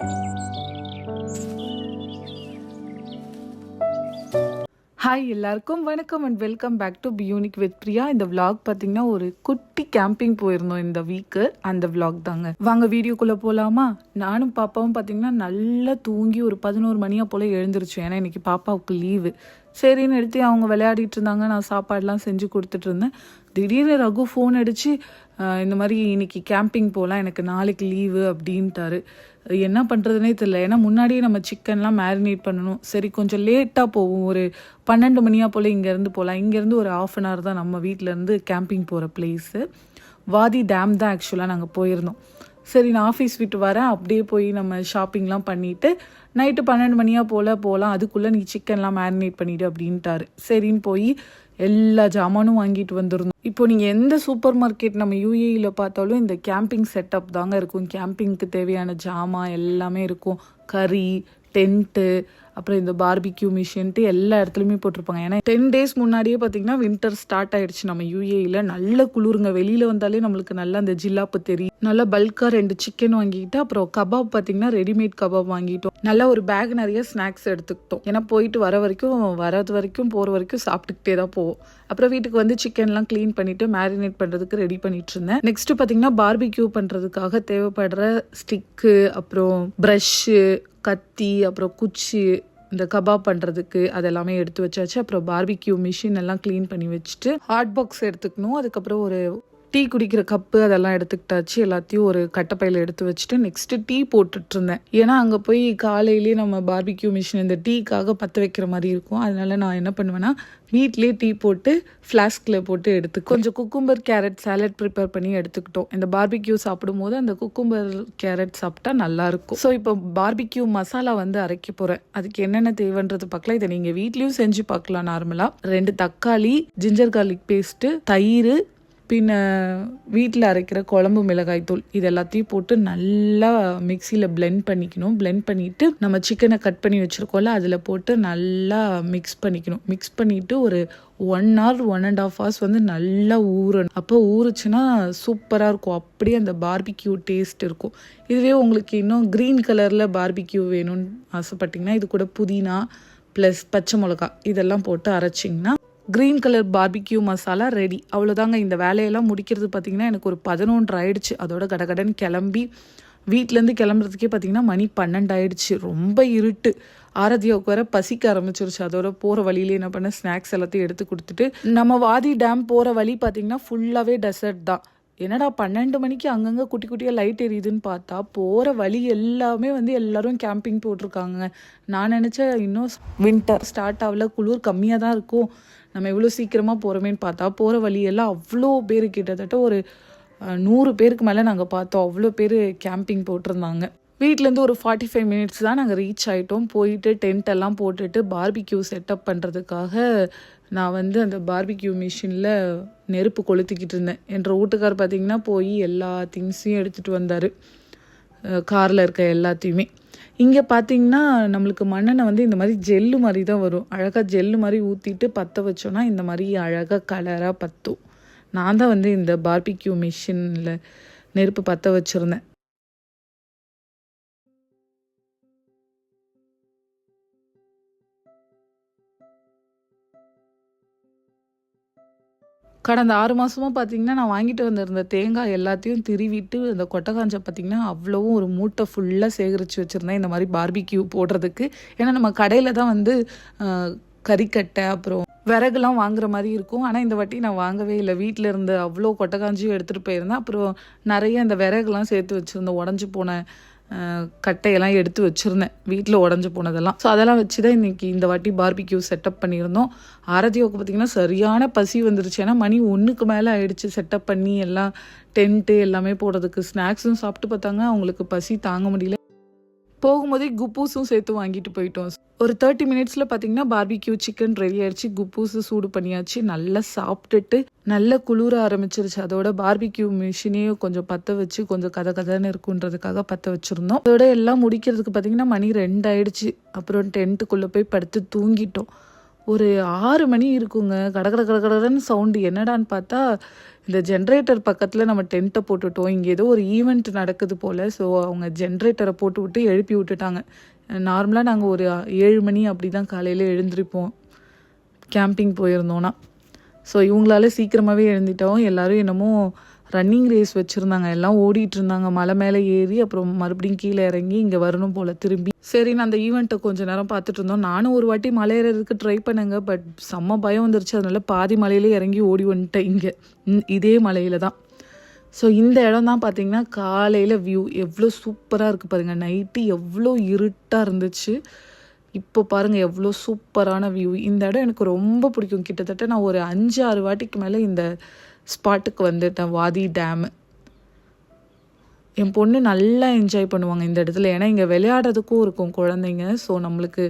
Hi எல்லாருக்கும் வணக்கம் and welcome back to பியூனிக் வித் பிரியா இந்த விளாக் பார்த்தீங்கன்னா ஒரு குட்டி கேம்பிங் போயிருந்தோம் இந்த வீக்கு அந்த விளாக் தாங்க. வாங்க வீடியோக்குள்ளே போகலாமா நானும் பாப்பாவும் பார்த்தீங்கன்னா நல்லா தூங்கி ஒரு பதினோரு மணியா போல் எழுந்துருச்சு. ஏன்னா இன்னைக்கு பாப்பாவுக்கு லீவு சரின்னு எடுத்து அவங்க விளையாடிட்டு இருந்தாங்க. நான் சாப்பாடெலாம் செஞ்சு கொடுத்துட்டு இருந்தேன். திடீர்னு ரகு ஃபோன் அடித்து இந்த மாதிரி இன்னைக்கு கேம்பிங் போகலாம் எனக்கு நாளைக்கு லீவு அப்படின்ட்டாரு. என்ன பண்ணுறதுனே தெரியல. ஏன்னா முன்னாடியே நம்ம சிக்கன்லாம் மேரினேட் பண்ணணும். சரி கொஞ்சம் லேட்டாக போவோம். ஒரு பன்னெண்டு மணியா போல் இங்கேருந்து போகலாம் இங்கேருந்து ஒரு ஆஃப் அன் ஹவர் தான் நம்ம வீட்டிலேருந்து கேம்பிங் போகிற பிளேஸு வாதி டேம் தான் ஆக்சுவலாக நாங்கள் போயிருந்தோம். சரி நான் ஆஃபீஸ் விட்டு வரேன். அப்படியே போய் நம்ம ஷாப்பிங்லாம் பண்ணிவிட்டு நைட்டு பன்னெண்டு மணியா போல் போகலாம் அதுக்குள்ளே நீ சிக்கன்லாம் மேரினேட் பண்ணிவிடு அப்படின்ட்டாரு. சரின்னு போய் எல்லா ஜாமானும் வாங்கிட்டு வந்துருந்தோம். இப்போ நீங்கள் எந்த சூப்பர் மார்க்கெட் நம்ம யூஏயில் பார்த்தாலும் இந்த கேம்பிங் செட்டப் தாங்க இருக்கும். கேம்பிங்க்கு தேவையான ஜாமான் எல்லாமே இருக்கும். கறி டென்ட்டு அப்புறம் இந்த பார்பிக்யூ மிஷின்ட்டு எல்லா இடத்துலையுமே போட்டிருப்பாங்க. ஏன்னா டென் டேஸ் முன்னாடியே பார்த்தீங்கன்னா வின்டர் ஸ்டார்ட் ஆயிடுச்சு நம்ம யூஏயில் நல்ல குளிருங்க. வெளியில் வந்தாலே நம்மளுக்கு நல்லா அந்த ஜில்லாப்பு தெரியும். நல்லா பல்காக ரெண்டு சிக்கன் வாங்கிக்கிட்டு அப்புறம் கபாப் பார்த்தீங்கன்னா ரெடிமேட் கபாப் வாங்கிட்டோம். நல்லா ஒரு பேக் நிறைய ஸ்நாக்ஸ் எடுத்துக்கிட்டோம். ஏன்னா போயிட்டு வர வரைக்கும் வரது வரைக்கும் போகிற வரைக்கும் சாப்பிட்டுக்கிட்டே தான் போவோம். அப்புறம் வீட்டுக்கு வந்து சிக்கன்லாம் க்ளீன் பண்ணிவிட்டு மேரினேட் பண்ணுறதுக்கு ரெடி பண்ணிட்டு இருந்தேன். நெக்ஸ்ட்டு பார்த்தீங்கன்னா பார்பிக்யூ பண்ணுறதுக்காக தேவைப்படுற ஸ்டிக்கு அப்புறம் ப்ரஷ்ஷு கத்தி அப்புறம் குச்சி இந்த கபாப் பண்ணுறதுக்கு அதெல்லாமே எடுத்து வச்சாச்சு. அப்புறம் பார்பிக்யூ மிஷின் எல்லாம் க்ளீன் பண்ணி வச்சுட்டு ஹாட் பாக்ஸ் எடுத்துக்கணும். அதுக்கப்புறம் ஒரு டீ குடிக்கிற கப்பு அதெல்லாம் எடுத்துக்கிட்டாச்சு. எல்லாத்தையும் ஒரு கட்டப்பையில் எடுத்து வச்சுட்டு நெக்ஸ்ட்டு டீ போட்டுட்டு இருந்தேன் ஏன்னா அங்கே போய் காலையிலேயே நம்ம பார்பிக்யூ மிஷின் இந்த டீக்காக பற்ற வைக்கிற மாதிரி இருக்கும். அதனால நான் என்ன பண்ணுவேன்னா வீட்லேயே டீ போட்டு ஃப்ளாஸ்கில் போட்டு எடுத்து கொஞ்சம் குக்கும்பர் கேரட் சாலட் ப்ரிப்பேர் பண்ணி எடுத்துக்கிட்டோம். இந்த பார்பிக்யூ சாப்பிடும்போது அந்த குக்கும்பர் கேரட் சாப்பிட்டா நல்லா இருக்கும் ஸோ இப்போ பார்பிக்யூ மசாலா வந்து அரைக்க போகிறேன் அதுக்கு என்னென்ன தேவைன்றது பார்க்கலாம். இதை நீங்கள் வீட்லேயும் செஞ்சு பார்க்கலாம் நார்மலாக ரெண்டு தக்காளி ஜிஞ்சர் கார்லிக் பேஸ்ட்டு தயிர் பின்ன வீட்டில் அரைக்கிற குழம்பு மிளகாய் தூள் இது எல்லாத்தையும் போட்டு நல்லா மிக்சியில் பிளெண்ட் பண்ணிக்கணும். பிளெண்ட் பண்ணிவிட்டு நம்ம சிக்கனை கட் பண்ணி வச்சுருக்கோம்ல அதில் போட்டு நல்லா மிக்ஸ் பண்ணிக்கணும். மிக்ஸ் பண்ணிவிட்டு ஒரு one hour one and half hours வந்து நல்லா ஊறணும். அப்போ ஊறுச்சுன்னா சூப்பராக இருக்கும். அப்படியே அந்த பார்பிக்யூ டேஸ்ட் இருக்கும். இதுவே உங்களுக்கு இன்னும் க்ரீன் கலரில் பார்பிக்யூ வேணும்னு ஆசைப்பட்டிங்கன்னா இது கூட புதினா ப்ளஸ் பச்சை மிளகா இதெல்லாம் போட்டு அரைச்சிங்கன்னா green colour barbecue masala ready அவ்வளோதாங்க இந்த வேலையெல்லாம் முடிக்கிறது பார்த்தீங்கன்னா எனக்கு ஒரு பதினொன்று ஆயிடுச்சு. அதோட கடகடன் கிளம்பி வீட்டிலேருந்து கிளம்புறதுக்கே பார்த்தீங்கன்னா மணி பன்னெண்டு ஆயிடுச்சு. ரொம்ப இருட்டு. ஆரதியாவுக்கு வர பசிக்க ஆரம்பிச்சிருச்சு. அதோட போகிற வழியிலே என்ன பண்ண ஸ்நாக்ஸ் எல்லாத்தையும் எடுத்து கொடுத்துட்டு நம்ம வாதி டேம் போகிற வழி பார்த்தீங்கன்னா ஃபுல்லாகவே டெசர்ட் தான். என்னடா பன்னெண்டு மணிக்கு அங்கங்கே குட்டி குட்டியாக லைட் எரியுதுன்னு பார்த்தா போகிற வழி எல்லாமே வந்து எல்லாரும் கேம்பிங் போட்டிருக்காங்க. நான் நினச்சேன் இன்னும் வின்டர் ஸ்டார்ட் ஆகல குளிர் கம்மியாக தான் இருக்கும். நம்ம எவ்வளோ சீக்கிரமாக போகிறோமேன்னு பார்த்தா போகிற வழியெல்லாம் அவ்வளோ பேர் கிட்டத்தட்ட ஒரு நூறு பேருக்கு மேலே நாங்கள் பார்த்தோம். அவ்வளோ பேர் கேம்பிங் போட்டிருந்தாங்க. வீட்டிலேருந்து ஒரு ஃபார்ட்டி ஃபைவ் மினிட்ஸ் தான் நாங்கள் ரீச் ஆகிட்டோம் போயிட்டு டென்ட் எல்லாம் போட்டுட்டு பார்பிக்யூ செட்டப் பண்ணுறதுக்காக நான் வந்து அந்த பார்பிக்யூ மிஷினில் நெருப்பு கொளுத்திக்கிட்டு இருந்தேன். என்ற வீட்டுக்கார் பார்த்தீங்கன்னா போய் எல்லா திங்ஸையும் எடுத்துகிட்டு வந்தார். காரில் இருக்க எல்லாத்தையுமே. இங்கே பார்த்தீங்கன்னா நம்மளுக்கு மண்ணெண்ணெய் வந்து இந்த மாதிரி ஜெல்லு மாதிரி தான் வரும். அழகாக ஜெல்லு மாதிரி ஊற்றிட்டு பற்ற வச்சோன்னா இந்த மாதிரி அழகாக கலராக பற்றும் நான் தான் வந்து இந்த பார்பிக்யூ மிஷினில் நெருப்பு பற்ற வச்சுருந்தேன். கடந்த ஆறு மாதமாக பார்த்தீங்கன்னா நான் வாங்கிட்டு வந்திருந்த தேங்காய் எல்லாத்தையும் திருவிட்டு அந்த காஞ்சை பார்த்தீங்கன்னா அவ்வளவும் ஒரு மூட்டை ஃபுல்லாக சேகரித்து வச்சுருந்தேன். இந்த மாதிரி பார்பிக்யூ போடுறதுக்கு. ஏன்னா நம்ம கடையில் தான் வந்து கறிக்கட்டை அப்புறம் விறகுலாம் வாங்குற மாதிரி இருக்கும். ஆனால் இந்த வாட்டி நான் வாங்கவே இல்லை. வீட்டில் இருந்த அவ்வளோ கொட்டைக்காஞ்சியும் எடுத்துகிட்டு போயிருந்தேன். அப்புறம் நிறைய அந்த விறகுலாம் சேர்த்து வச்சுருந்தேன். உடஞ்சி போன கட்டையெல்லாம் எடுத்து வச்சுருந்தேன். வீட்டில் உடஞ்சி போனதெல்லாம். ஸோ அதெல்லாம் வச்சு தான் இன்றைக்கி இந்த வாட்டி பார்பிக்யூ செட்டப் பண்ணியிருந்தோம். ஆரதியோக்கு பார்த்திங்கன்னா சரியான பசி வந்துருச்சு. ஏன்னா மணி ஒன்றுக்கு மேலே ஆயிடுச்சு செட்டப் பண்ணி எல்லாம் டென்ட்டு எல்லாமே போடுறதுக்கு. ஸ்நாக்ஸும் சாப்பிட்டு பார்த்தாங்க. அவங்களுக்கு பசி தாங்க முடியல. போகும்போதே குப்பூஸும் சேர்த்து வாங்கிட்டு போயிட்டோம். ஒரு தேர்ட்டி மினிட்ஸில் பார்த்தீங்கன்னா பார்பிக்யூ சிக்கன் ரெடி ஆயிடுச்சு. குப்பூஸு சூடு பண்ணியாச்சு. நல்லா சாப்பிட்டுட்டு நல்ல குளிர ஆரம்பிச்சிருச்சு. அதோட பார்பிக்யூ மிஷினையும் கொஞ்சம் பற்ற வச்சு கொஞ்சம் கதை கதைன்னு இருக்குன்றதுக்காக பற்ற வச்சுருந்தோம். அதோட எல்லாம் முடிக்கிறதுக்கு பார்த்தீங்கன்னா மணி ரெண்டு ஆயிடுச்சு. அப்புறம் டென்ட்டுக்குள்ளே போய் படுத்து தூங்கிட்டோம். ஒரு ஆறு மணி இருக்குங்க. கடகட கடகடன்னு கட கடன்னு சவுண்டு என்னடான்னு பார்த்தா இந்த ஜென்ரேட்டர் பக்கத்தில் நம்ம டென்ட்டை போட்டுட்டோம். இங்கே ஏதோ ஒரு ஈவெண்ட் நடக்குது போல். ஸோ அவங்க ஜென்ரேட்டரை போட்டு விட்டு எழுப்பி விட்டுட்டாங்க. நார்மலாக நாங்கள் ஒரு ஏழு மணி அப்படி தான் காலையில் எழுந்திருப்போம். கேம்பிங் போயிருந்தோன்னா ஸோ இவங்களால சீக்கிரமாகவே எழுந்திட்டோம். எல்லோரும் என்னமோ ரன்னிங் ரேஸ் வச்சுருந்தாங்க. எல்லாம் ஓடிட்டு இருந்தாங்க. மலை மேலே ஏறி அப்புறம் மறுபடியும் கீழே இறங்கி இங்கே வரணும் போல் திரும்பி. சரி நான் அந்த ஈவெண்ட்டை கொஞ்சம் நேரம் பார்த்துட்டு இருந்தோம். நானும் ஒரு வாட்டி மலையேறதுக்கு ட்ரை பண்ணேங்க. பட் செம்ம பயம் வந்துருச்சு. அதனால பாதி மலையிலே இறங்கி ஓடி வந்துட்டேன் இங்கே. இதே மலையில் தான். ஸோ இந்த இடம் தான் பார்த்தீங்கன்னா காலையில் வியூ எவ்வளோ சூப்பராக இருக்குது பாருங்கள் நைட்டு எவ்வளோ இருட்டாக இருந்துச்சு. இப்போ பாருங்கள் எவ்வளோ சூப்பரான வியூ இந்த இடம் எனக்கு ரொம்ப பிடிக்கும். கிட்டத்தட்ட நான் ஒரு அஞ்சு ஆறு வாட்டிக்கு மேலே இந்த ஸ்பாட்டுக்கு வந்துட்டேன் வாதி டேமு என் பொண்ணு நல்லா என்ஜாய் பண்ணுவாங்க இந்த இடத்துல. ஏன்னா இங்கே விளையாடுறதுக்கும் இருக்கும் குழந்தைங்க. ஸோ நம்மளுக்கு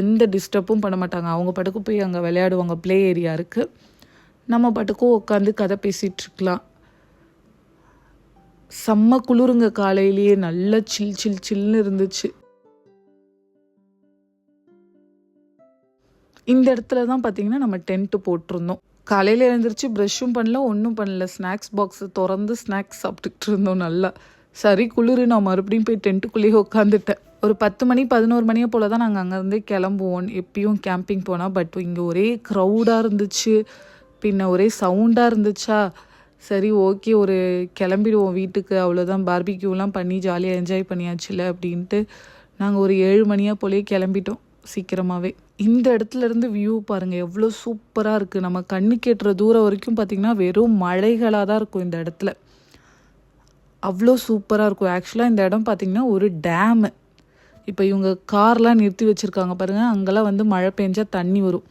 எந்த டிஸ்டர்பும் பண்ண மாட்டாங்க. அவங்க பாட்டுக்கு போய் அங்கே விளையாடுவாங்க. ப்ளே ஏரியா இருக்குது நம்ம பாட்டுக்கும் உட்காந்து கதை பேசிகிட்ருக்கலாம் செம்ம குளிருங்க காலையிலேயே. நல்லா சில் சில் சில்னு இருந்துச்சு. இந்த இடத்துல தான் பார்த்தீங்கன்னா நம்ம டென்ட்டு போட்டிருந்தோம். காலையில் எழுந்திரிச்சு ப்ரஷ்ஷும் பண்ணல ஒன்றும் பண்ணல. ஸ்நாக்ஸ் பாக்ஸை திறந்து ஸ்நாக்ஸ் சாப்பிட்டுக்கிட்டு இருந்தோம் நல்லா. சரி குளிர். நான் மறுபடியும் போய் டென்ட்டுக்குள்ளேயே உட்காந்துட்டேன் ஒரு பத்து மணி பதினோரு மணியை போல் தான் நாங்கள் அங்கேருந்தே கிளம்புவோம். எப்பயும் கேம்பிங் போனால் பட் இங்கே ஒரே க்ரௌடாக இருந்துச்சு. பின்ன ஒரே சவுண்டாக இருந்துச்சா? சரி ஓகே ஒரு கிளம்பிடுவோம் வீட்டுக்கு. அவ்வளோதான் பார்பிக்யூலாம் பண்ணி ஜாலியாக என்ஜாய் பண்ணியாச்சுல அப்படின்ட்டு நாங்கள் ஒரு ஏழு மணியாக போலே கிளம்பிட்டோம். சீக்கிரமாகவே இந்த இடத்துல இருந்து வியூ பாருங்கள் எவ்வளோ சூப்பராக இருக்குது நம்ம கண்ணு கேட்டுற தூரம் வரைக்கும் பார்த்திங்கன்னா வெறும் மலைகளாக தான் இருக்கும் இந்த இடத்துல. அவ்வளோ சூப்பராக இருக்கும். ஆக்சுவலாக இந்த இடம் பார்த்திங்கன்னா ஒரு டேமு இப்போ இவங்க கார்லாம் நிறுத்தி வச்சுருக்காங்க பாருங்கள் அங்கெல்லாம் வந்து மழை பெஞ்சால் தண்ணி வரும்.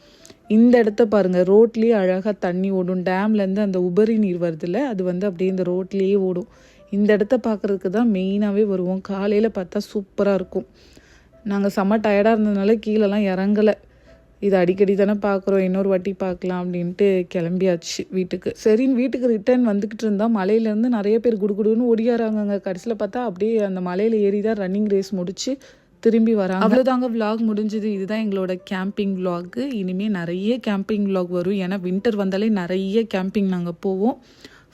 இந்த இடத்த பாருங்கள் ரோட்லேயே அழகாக தண்ணி ஓடும். டேம்லேருந்து அந்த உபரி நீர் வருதுல்ல அது வந்து அப்படியே இந்த ரோட்லேயே ஓடும். இந்த இடத்த பார்க்குறதுக்கு தான் மெயினாகவே வருவோம். காலையில் பார்த்தா சூப்பராக இருக்கும். நாங்கள் செம்ம டயர்டாக இருந்ததுனால கீழெல்லாம் இறங்கலை. இது அடிக்கடி தானே பார்க்குறோம் இன்னொரு வாட்டி பார்க்கலாம் அப்படின்ட்டு கிளம்பியாச்சு வீட்டுக்கு. சரின்னு வீட்டுக்கு ரிட்டர்ன் வந்துக்கிட்டு இருந்தால் மலையிலேருந்து நிறைய பேர் குடுகுடுன்னு ஓடியாராங்க கடைசியில் பார்த்தா அப்படியே அந்த மலையில் ஏறி தான் ரன்னிங் ரேஸ் முடிச்சு திரும்பி வராங்க. அவ்வளோதாங்க விலாக் முடிஞ்சது. இதுதான் எங்களோட கேம்பிங் விலாகு இனிமேல் நிறைய கேம்பிங் விலாக் வரும். ஏன்னா வின்டர் வந்தாலே நிறைய கேம்பிங் நாங்கள் போவோம்.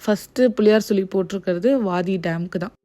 ஃபஸ்ட்டு புளியார் சொல்லி போட்டிருக்கிறது வாதி டேம்க்கு தான்.